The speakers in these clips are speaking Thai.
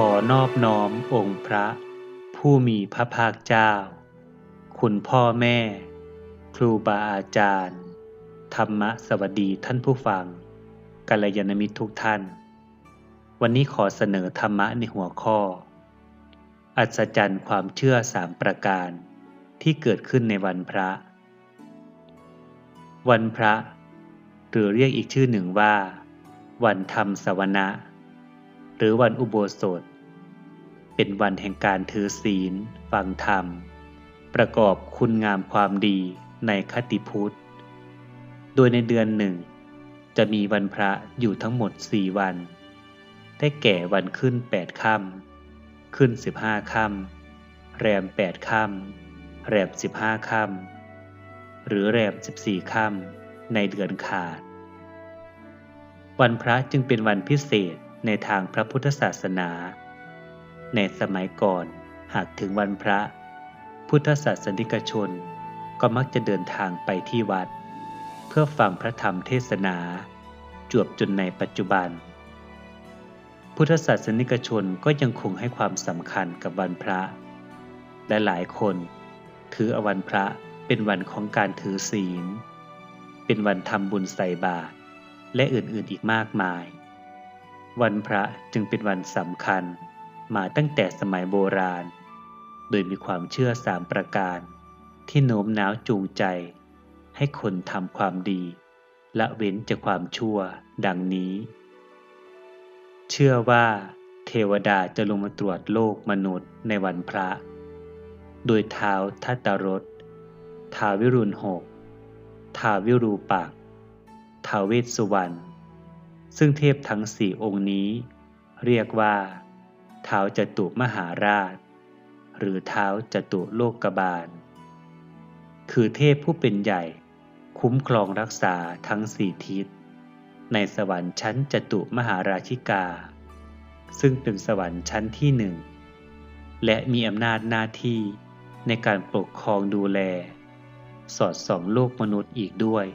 ขอนอบน้อมองค์พระ ผู้มีพระภาคเจ้า คุณพ่อแม่ ครูบาอาจารย์ ธรรมะสวัสดีท่านผู้ฟังกัลยาณมิตรทุกท่าน วันนี้ขอเสนอธรรมะในหัวข้อ อัศจรรย์ความเชื่อสามประการที่เกิดขึ้นในวันพระ วันพระ หรือเรียกอีกชื่อหนึ่งว่า วันธรรมสวนะ หรือวันอุโบสถ เป็นวันแห่งการถือศีล ฟังธรรม ประกอบคุณงามความดีในคติพุทธ โดยในเดือนหนึ่ง จะมีวันพระอยู่ทั้งหมดสี่วัน ได้แก่วันขึ้นแปดค่ำขึ้นสิบห้าค่ำแรมแปดค่ำแรมสิบห้าค่ำหรือแรมสิบสี่ค่ำในเดือนขาด วันพระจึงเป็นวันพิเศษ ในทางพระพุทธศาสนา ในสมัยก่อนหากถึงวันพระ พุทธศาสนิกชนก็มักจะเดินทางไปที่วัด เพื่อฟังพระธรรมเทศนา จวบจนในปัจจุบัน พุทธศาสนิกชนก็ยังคงให้ความสำคัญกับวันพระ และหลายคนถืออวันพระเป็นวันของการถือศีล เป็นวันทำบุญใส่บาตรและอื่นๆอีกมากมาย วันพระจึงเป็นวันสำคัญมาตั้งแต่สมัยโบราณ โดยมีความเชื่อสามประการ ที่โน้มน้าวจูงใจ ให้คนทำความดี ละเว้นจากความชั่วดังนี้ เชื่อว่า เทวดาจะลงมาตรวจโลกมนุษย์ในวันพระ โดยเท้าทัตตรสท้าวิรุณหกท้าวิรูปักท้าเวสสุวรรณ ซึ่งเทพทั้งสี่องค์นี้ เรียกว่าเท้าจตุมหาราช หรือเท้าจตุโลกกบาล คือเทพผู้เป็นใหญ่ คุ้มครองรักษาทั้งสี่ทิศ ในสวรรค์ชั้นจตุมหาราชิกา ซึ่งเป็นสวรรค์ชั้นที่หนึ่ง และมีอำนาจหน้าที่ในการปกครองดูแล สอดส่องโลกมนุษย์อีกด้วย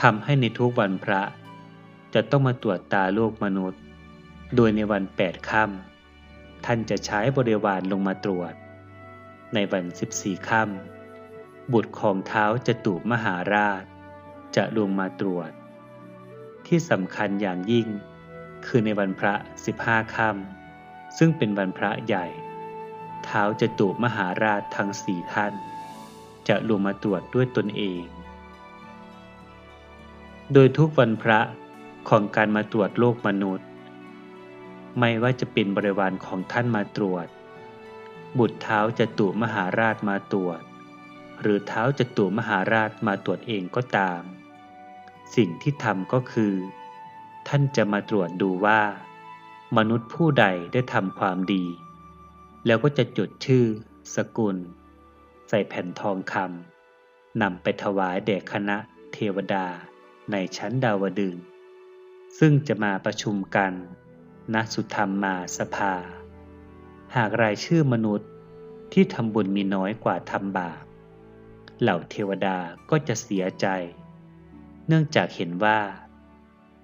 ทำให้ในทุกวันพระ จะต้องมาตรวจตาโลกมนุษย์ โดยในวันแปดค่ำท่านจะใช้บริวารลงมาตรวจ ในวันสิบสี่ค่ำบุตรของเท้าจะตุมหาราช จะลงมาตรวจ ที่สำคัญอย่างยิ่ง คือในวันพระสิบห้าค่ำซึ่งเป็นวันพระใหญ่ เท้าจะตุมหาราชทั้งสี่ท่าน จะลงมาตรวจด้วยตนเอง โดยทุกวันพระ ของการมาตรวจโลกมนุษย์ ไม่ว่าจะเป็นบริวารของท่านมาตรวจ บุตรเท้าจะตุมหาราชมาตรวจ หรือเท้าจะตุมหาราชมาตรวจเองก็ตาม สิ่งที่ทำก็คือ ท่านจะมาตรวจดูว่า มนุษย์ผู้ใดได้ทำความดี แล้วก็จะจดชื่อ สกุล ใส่แผ่นทองคำนำไปถวายแด่คณะเทวดาในชั้นดาวดึง ซึ่งจะมาประชุมกัน ณ สุธรรมมาสภา หากรายชื่อมนุษย์ที่ทำบุญมีน้อยกว่าทำบาป เหล่าเทวดาก็จะเสียใจ เนื่องจากเห็นว่า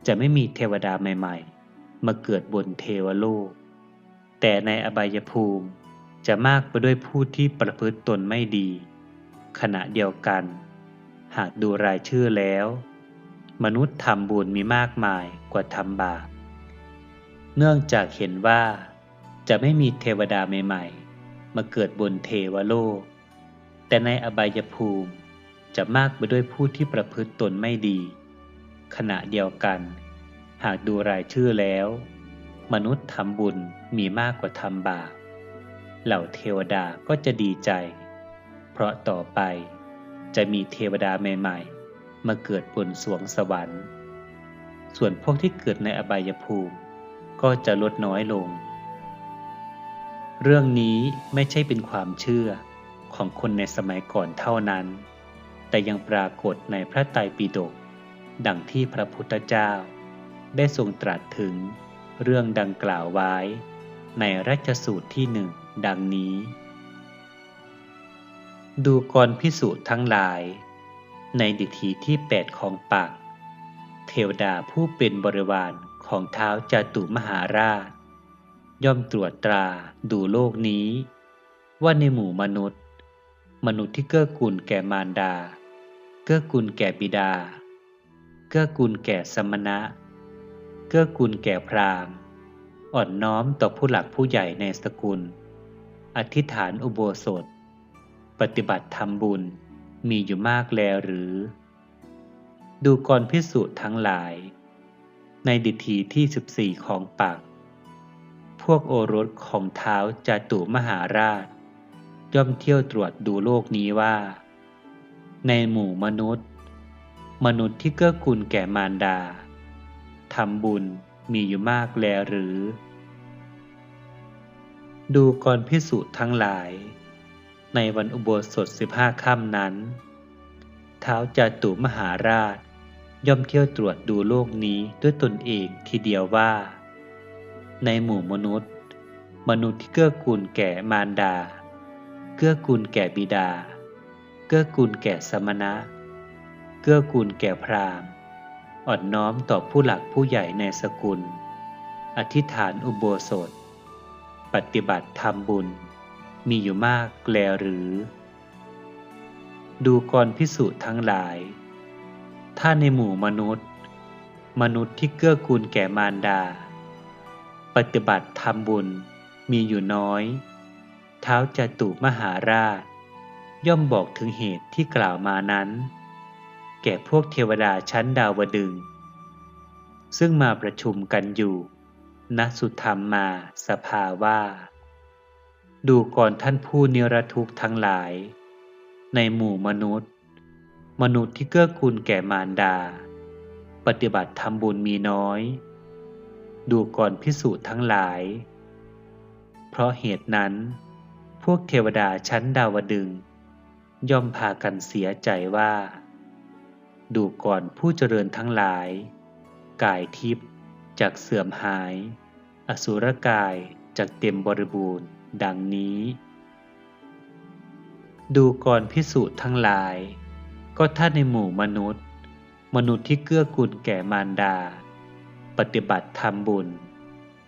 จะไม่มีเทวดาใหม่ๆ มาเกิดบนเทวโลก แต่ในอบายภูมิจะมากไปด้วยผู้ที่ประพฤติตนไม่ดี ขณะเดียวกัน หากดูรายชื่อแล้ว มนุษย์ทำบุญมีมากมายกว่าทำบาป เนื่องจากเห็นว่าจะไม่มีเทวดาใหม่ๆ มาเกิดบนเทวโลก แต่ในอบายภูมิจะมากไปด้วยผู้ที่ประพฤติตนไม่ดี ขณะเดียวกัน หากดูรายชื่อแล้ว มนุษย์ทำบุญมีมากกว่าทำบาป เหล่าเทวดาก็จะดีใจ เพราะต่อไปจะมีเทวดาใหม่ๆ มาเกิดบนสวงสวรรค์ ส่วนพวกที่เกิดในอบายภูมิ ก็จะลดน้อยลง เรื่องนี้ไม่ใช่เป็นความเชื่อของคนในสมัยก่อนเท่านั้น แต่ยังปรากฏในพระไตรปิฎกดังที่พระพุทธเจ้า ได้ทรงตรัสถึงเรื่องดังกล่าวไว้ ในรัชสูตรที่หนึ่งดังนี้ ดูกรพิสุทั้งหลาย ในดิถีที่แปดของปาก เทวดาผู้เป็นบริวารของเท้าจตุมหาราช ย่อมตรวจตราดูโลกนี้ ว่าในหมู่มนุษย์ มนุษย์ที่เกื้อกูลแก่มารดา เกื้อกูลแก่บิดา เกื้อกูลแก่สมณะ เกื้อกูลแก่พราหมณ์ อ่อนน้อมต่อผู้หลักผู้ใหญ่ในสกุล อธิษฐานอุโบสถ ปฏิบัติธรรมบุญ มีอยู่มากแล้วหรือ ดูกรพิสูจน์ทั้งหลาย ในดิถีที่ 14 ของปัก พวกโอรสของเท้าจาตุมหาราช ย่อมเที่ยวตรวจดูโลกนี้ว่า ในหมู่มนุษย์ มนุษย์ที่เกื้อกูลแก่มารดาทำบุญมีอยู่มากแล้วหรือ ดูกรพิสูจน์ทั้งหลาย ในวันอุโบสถสิบห้าค่ำนั้นเท้าจาตุมหาราช ย่อมเที่ยวตรวจดูโลกนี้ด้วยตนเองทีเดียวว่า ในหมู่มนุษย์ มนุษย์ที่เกื้อกูลแก่มารดา เกื้อกูลแก่บิดา เกื้อกูลแก่สมณะ เกื้อกูลแก่พราหมณ์ อ่อนน้อมต่อผู้หลักผู้ใหญ่ในสกุล อธิษฐานอุโบสถ ปฏิบัติธรรมบุญ มีอยู่มากแลหรือ ดูกรพิสูจน์ทั้งหลาย ถ้าในหมู่มนุษย์ มนุษย์ที่เกื้อกูลแก่มารดา ปฏิบัติทำบุญมีอยู่น้อย เท้าจตุมหาราช ย่อมบอกถึงเหตุที่กล่าวมานั้น แก่พวกเทวดาชั้นดาวดึง ซึ่งมาประชุมกันอยู่ณสุธรรมมาสภาว่า ดูก่อนท่านผู้นิรทุกข์ทั้งหลาย ในหมู่มนุษย์ มนุษย์ที่เกื้อกูลแก่มารดา ปฏิบัติทำบุญมีน้อย ดูก่อนพิสูจน์ทั้งหลาย เพราะเหตุนั้น พวกเทวดาชั้นดาวดึง ย่อมพากันเสียใจว่า ดูก่อนผู้เจริญทั้งหลาย กายทิพย์จากเสื่อมหาย อสุรกายจากเต็มบริบูรณ์ ดังนี้ ดูก่อนพิสูจน์ทั้งหลาย ก็ถ้าในหมู่มนุษย์ มนุษย์ที่เกื้อกูลแก่มารดา ปฏิบัติธรรมบุญ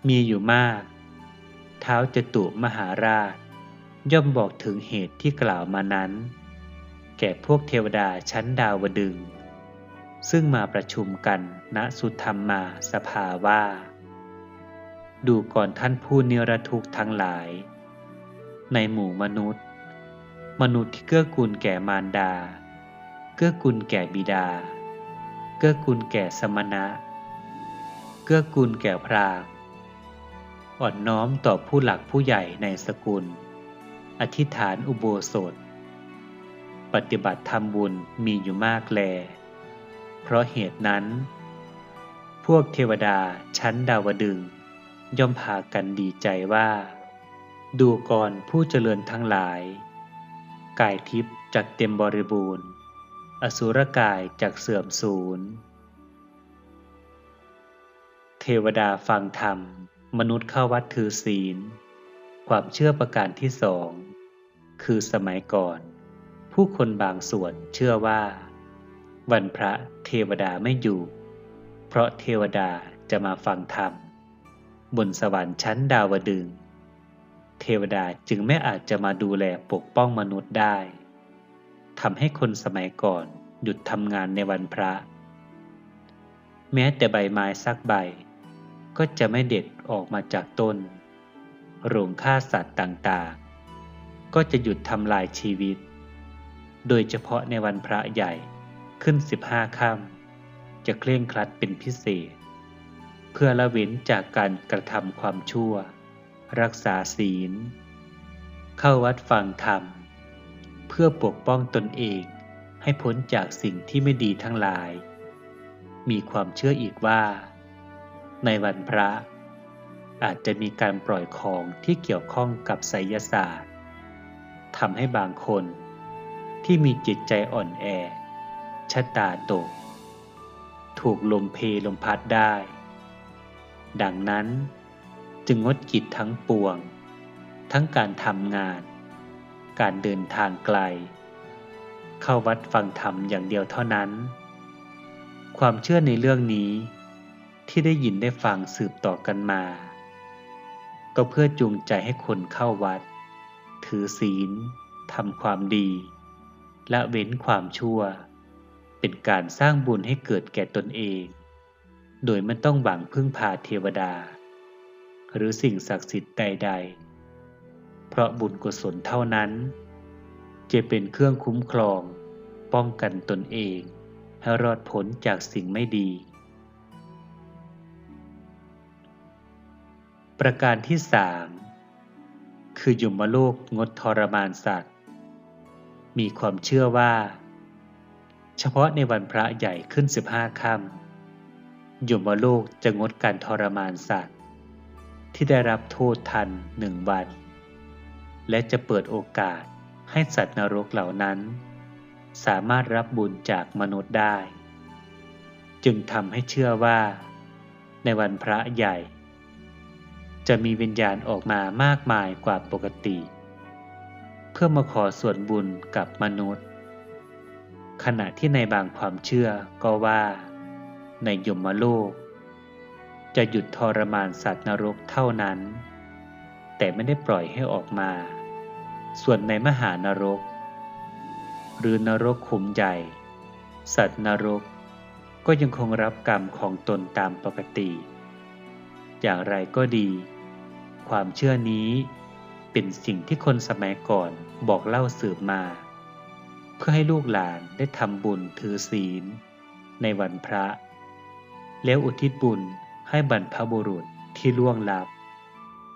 มีอยู่มาก เท้าจตุมหาราช ย่อมบอกถึงเหตุที่กล่าวมานั้น แก่พวกเทวดาชั้นดาวดึงซึ่งมาประชุมกันณสุธรรมมาสภาว่า ดูก่อนท่านผู้เนรทุกข์ทั้งหลาย ในหมู่มนุษย์ มนุษย์ที่เกื้อกูลแก่มารดา เกื้อกูลแก่บิดา เกื้อกูลแก่สมณะ เกื้อกูลแก่พราหมณ์อ่อนน้อมต่อผู้หลักผู้ใหญ่ในสกุล อธิษฐานอุโบสถ ปฏิบัติธรรมบุญมีอยู่มากแล เพราะเหตุนั้น พวกเทวดาชั้นดาวดึงย่อมพากันดีใจว่า ดูก่อนผู้เจริญทั้งหลาย กายทิพย์จักเต็มบริบูรณ์ อสุรกายจักเสื่อมสูญ เทวดาฟังธรรม มนุษย์เข้าวัดถือศีล ความเชื่อประการที่สอง คือสมัยก่อน ผู้คนบางส่วนเชื่อว่า วันพระเทวดาไม่อยู่ เพราะเทวดาจะมาฟังธรรม บนสวรรค์ชั้นดาวดึง เทวดาจึงไม่อาจจะมาดูแลปกป้องมนุษย์ได้ทำให้คนสมัยก่อนหยุดทำงานในวันพระ แม้แต่ใบไม้สักใบ ก็จะไม่เด็ดออกมาจากต้น โรงฆ่าสัตว์ต่างๆ ก็จะหยุดทำลายชีวิต โดยเฉพาะในวันพระใหญ่ขึ้นสิบห้าค่ำจะเคร่งครัดเป็นพิเศษ เพื่อละเว้นจากการกระทำความชั่ว รักษาศีล เข้าวัดฟังธรรม เพื่อปกป้องตนเองให้พ้นจากสิ่งที่ไม่ดีทั้งหลาย มีความเชื่ออีกว่า ในวันพระ อาจจะมีการปล่อยของที่เกี่ยวข้องกับไสยศาสตร์ทำให้บางคนที่มีจิตใจอ่อนแอ ชะตาตก ถูกลมเพลลมพัดได้ ดังนั้น จึงงดกิจทั้งปวง ทั้งการทำงาน การเดินทางไกล เข้าวัดฟังธรรมอย่างเดียวเท่านั้น ความเชื่อในเรื่องนี้ที่ได้ยินได้ฟังสืบต่อกันมา ก็เพื่อจูงใจให้คนเข้าวัด ถือศีลทำความดีละเว้นความชั่ว เป็นการสร้างบุญให้เกิดแก่ตนเอง โดยไม่ต้องหวังพึ่งพาเทวดา หรือสิ่งศักดิ์สิทธิ์ใด ๆ เพราะบุญกุศลเท่านั้น จะเป็นเครื่องคุ้มครอง ป้องกันตนเอง ให้รอดพ้นจากสิ่งไม่ดี ประการที่สามคือยมโลกงดทรมานสัตว์ มีความเชื่อว่า เฉพาะในวันพระใหญ่ขึ้นสิบห้าค่ำยมโลกจะงดการทรมานสัตว์ ที่ได้รับโทษทันหนึ่งวัน และจะเปิดโอกาสให้สัตว์นรกเหล่านั้น สามารถรับบุญจากมนุษย์ได้ จึงทำให้เชื่อว่า ในวันพระใหญ่ จะมีวิญญาณออกมามากมายกว่าปกติ เพื่อมาขอส่วนบุญกับมนุษย์ ขณะที่ในบางความเชื่อก็ว่า ในยมโลก จะหยุดทรมานสัตว์นรกเท่านั้น แต่ไม่ได้ปล่อยให้ออกมา ส่วนในมหานรก หรือนรกขุมใหญ่ สัตว์นรกก็ยังคงรับกรรมของตนตามปกติ อย่างไรก็ดี ความเชื่อนี้เป็นสิ่งที่คนสมัยก่อนบอกเล่าสืบมา เพื่อให้ลูกหลานได้ทำบุญถือศีล ในวันพระ แล้วอุทิศบุญ ให้บรรพบุรุษที่ล่วงลับ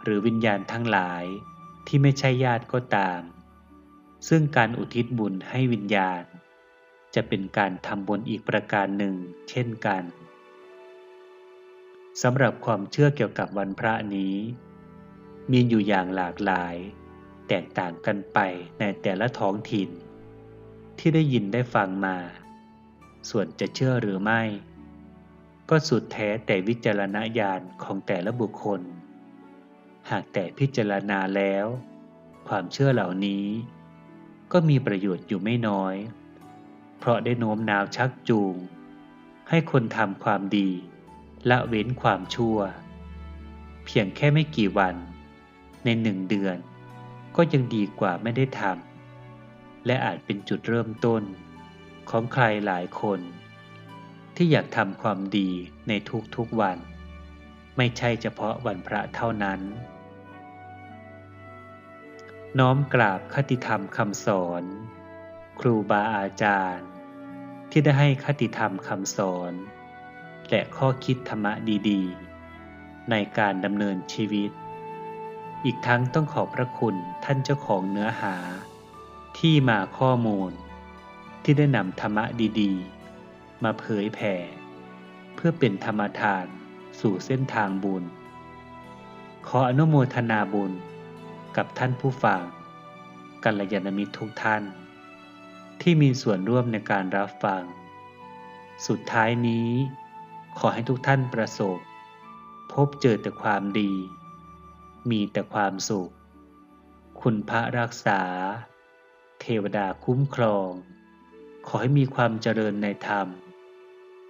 หรือวิญญาณทั้งหลายที่ไม่ใช่ญาติก็ตาม ซึ่งการอุทิศบุญให้วิญญาณ จะเป็นการทำบุญอีกประการหนึ่งเช่นกันสำหรับความเชื่อเกี่ยวกับวันพระนี้ มีอยู่อย่างหลากหลาย แตกต่างกันไปในแต่ละท้องถิ่น ที่ได้ยินได้ฟังมา ส่วนจะเชื่อหรือไม่ ก็สุดแท้แต่วิจารณญาณของแต่ละบุคคล หากแต่พิจารณาแล้ว ความเชื่อเหล่านี้ ก็มีประโยชน์อยู่ไม่น้อย เพราะได้โน้มน้าวชักจูง ให้คนทำความดีละเว้นความชั่ว เพียงแค่ไม่กี่วัน ในหนึ่งเดือน ก็ยังดีกว่าไม่ได้ทำและอาจเป็นจุดเริ่มต้นของใครหลายคน ที่อยากทำความดีในทุกๆวัน ไม่ใช่เฉพาะวันพระเท่านั้น น้อมกราบคติธรรมคำสอน ครูบาอาจารย์ ที่ได้ให้คติธรรมคำสอน และข้อคิดธรรมะดีๆ ในการดำเนินชีวิต อีกทั้งต้องขอบพระคุณท่านเจ้าของเนื้อหา ที่มาข้อมูล ที่ได้นำธรรมะดีๆ มาเผยแผ่ เพื่อเป็นธรรมทานสู่เส้นทางบุญ ขออนุโมทนาบุญกับท่านผู้ฟังกัลยาณมิตรทุกท่าน ที่มีส่วนร่วมในการรับฟัง สุดท้ายนี้ ขอให้ทุกท่านประสบ พบเจอแต่ความดี มีแต่ความสุข คุณพระรักษา เทวดาคุ้มครอง ขอให้มีความเจริญในธรรม